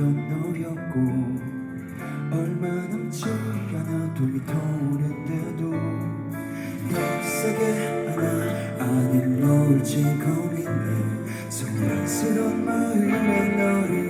했던 너였고 얼마 남지 않아도 미터오는데도 덥석에 하나 아닌 너를 지고 있네 소란스러운 마음에 너를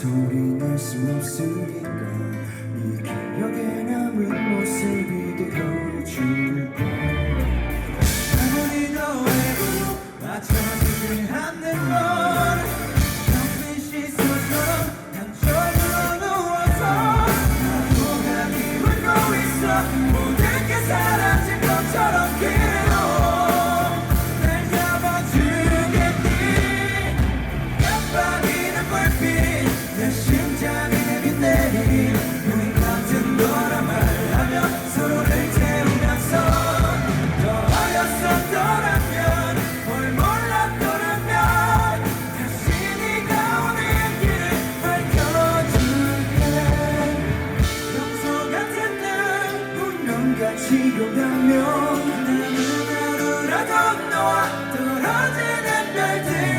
소리 낼순 없으니까 네 기억 어디론가 지고가면 나는 하루라도 너와 떨어지는 별들